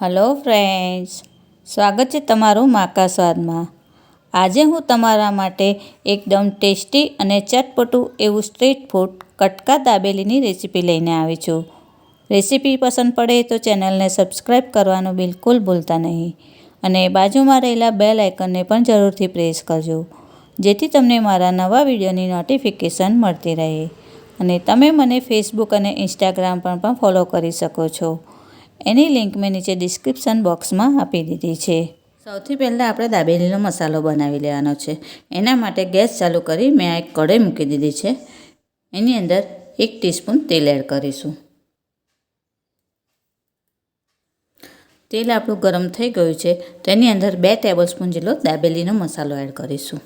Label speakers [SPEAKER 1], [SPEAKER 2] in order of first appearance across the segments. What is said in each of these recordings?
[SPEAKER 1] Hello friends, સ્વાગત છે તમારું માકા સ્વાદમાં. આજે હું તમારા માટે એકદમ ટેસ્ટી અને ચટપટું એવું સ્ટ્રીટ ફૂડ કટકા દાબેલીની રેસીપી લઈને આવી છું. રેસીપી પસંદ પડે તો ચેનલને સબસ્ક્રાઈબ કરવાનું બિલકુલ ભૂલતા નહીં અને બાજુમાં રહેલા બેલ આઇકનને પણ જરૂરથી પ્રેસ કરજો, જેથી તમને મારા નવા વિડીયોની નોટિફિકેશન મળતી રહે. અને તમે મને ફેસબુક અને ઇન્સ્ટાગ્રામ પર પણ ફોલો કરી શકો છો. એની લિંક મેં નીચે ડિસ્ક્રિપ્શન બોક્સમાં આપી દીધી છે. સૌથી પહેલાં આપણે દાબેલીનો મસાલો બનાવી લેવાનો છે. એના માટે ગેસ ચાલુ કરી મેં આ એક કઢાઈ મૂકી દીધી છે. એની અંદર એક ટીસ્પૂન તેલ એડ કરીશું. તેલ આપણું ગરમ થઈ ગયું છે. તેની અંદર બે ટેબલ સ્પૂન જેટલો દાબેલીનો મસાલો એડ કરીશું.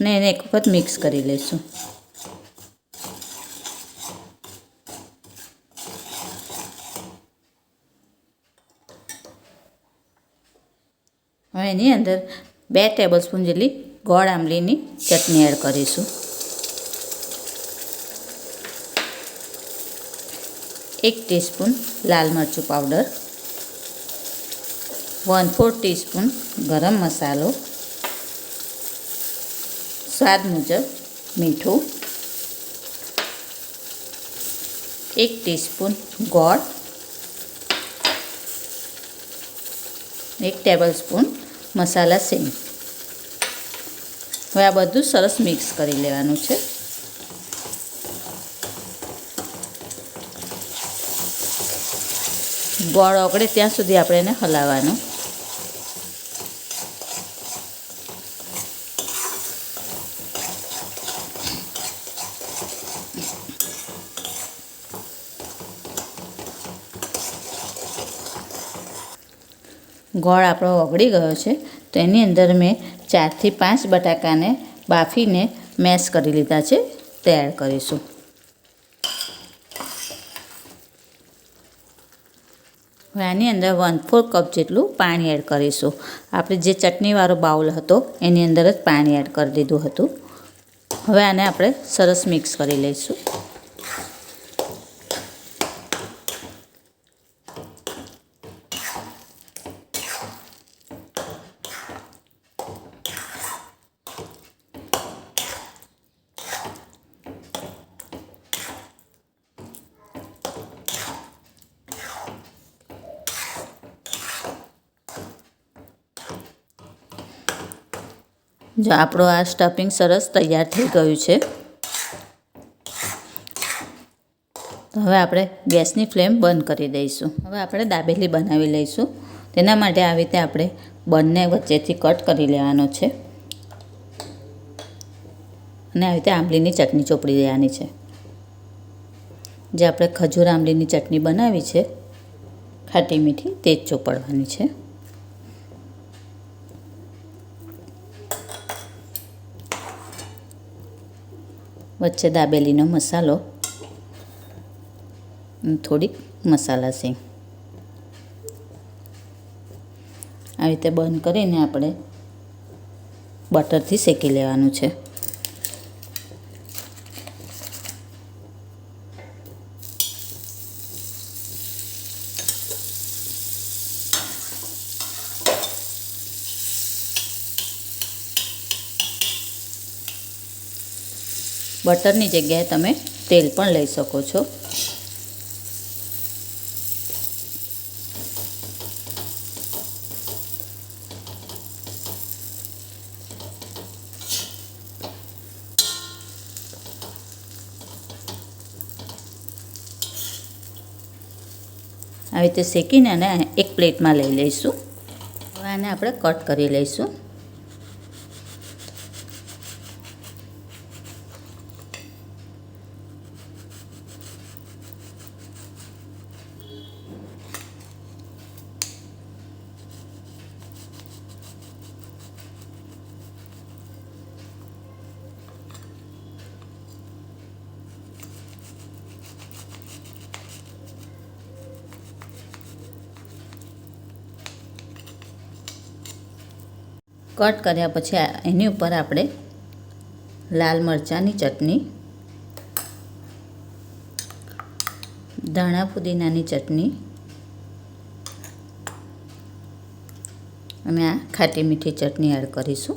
[SPEAKER 1] અને એને એક વખત મિક્સ કરી લઈશું. હવે એની અંદર બે ટેબલ સ્પૂન જેટલી ગોળ આંબલીની ચટણી એડ કરીશું એક ટીસ્પૂન લાલ મરચું પાવડર વન ફોર ટીસ્પૂન ગરમ મસાલો સ્વાદ મુજબ મીઠું એક ટીસ્પૂન ગોળ એક ટેબલ સ્પૂન મસાલા સેમ. હવે આ બધું સરસ મિક્સ કરી લેવાનું છે. ગોળ ઓગળે ત્યાં સુધી આપણે એને હલાવવાનું. ગોળ આપણો ઓગળી ગયો છે, તો એની અંદર મેં ચારથી પાંચ બટાકાને બાફીને મેશ કરી લીધા છે તે એડ કરીશું. હવે આની અંદર વન ફોર કપ જેટલું પાણી એડ કરીશું. આપણે જે ચટણીવાળો બાઉલ હતો, એની અંદર જ પાણી એડ કરી દીધું હતું. હવે આને આપણે સરસ મિક્સ કરી લઈશું. જો આપણો આ સ્ટફિંગ સરસ તૈયાર થઈ ગયું છે. હવે આપણે ગેસની ફ્લેમ બંધ કરી દઈશું. હવે આપણે દાબેલી બનાવી લઈશું. તેના માટે આવી રીતે આપણે બંને વચ્ચેથી કટ કરી લેવાનો છે. અને આવી રીતે આંબલીની ચટણી ચોપડી દેવાની છે. જે આપણે ખજૂર આંબલીની ચટણી બનાવી છે, ખાટી મીઠી તે જ ચોપડવાની છે. વચ્ચે દાબેલીનો મસાલો. થોડીક મસાલા સિંગ. આવી રીતે બંધ કરીને આપણે બટરથી શેકી લેવાનું છે. બટરની જગ્યાએ તમે તેલ પણ લઈ શકો છો. આવી રીતે શેકીને અને એક પ્લેટમાં લઈ લઈશું. હવે આને આપણે કટ કરી લઈશું. કટ કર્યા પછી એની ઉપર આપણે લાલ મરચાંની ચટણી, ધાણા ફુદીનાની ચટણી અને આ ખાટી મીઠી ચટણી એડ કરીશું.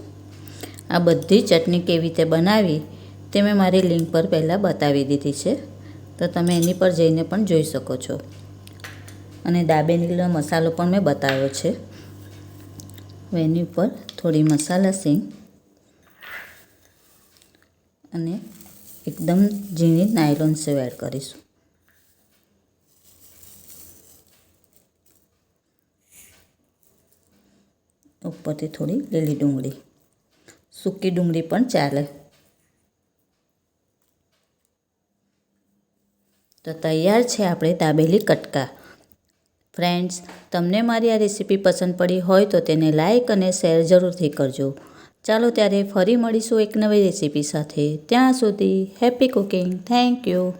[SPEAKER 1] આ બધી ચટણી કેવી રીતે બનાવી તે મેં મારી લિંક પર પહેલાં બતાવી દીધી છે. તો તમે એની પર જઈને પણ જોઈ શકો છો. અને દાબેલીનો મસાલો પણ મેં બતાવ્યો છે. એની ઉપર થોડી મસાલા સિંગ અને એકદમ ઝીણી નાયલોન સેવ એડ કરીશું. ઉપરથી થોડી લીલી ડુંગળી. સૂકી ડુંગળી પણ ચાલે. તો તૈયાર છે આપણે દાબેલી કટકા. ફ્રેન્ડ્સ તમને મારી આ રેસીપી પસંદ પડી હોય તો તેને લાઇક અને શેર જરૂરથી કરજો. ચાલો ત્યારે ફરી મળીશું એક નવી રેસીપી સાથે. ત્યાં સુધી હેપી કુકિંગ થેન્ક યુ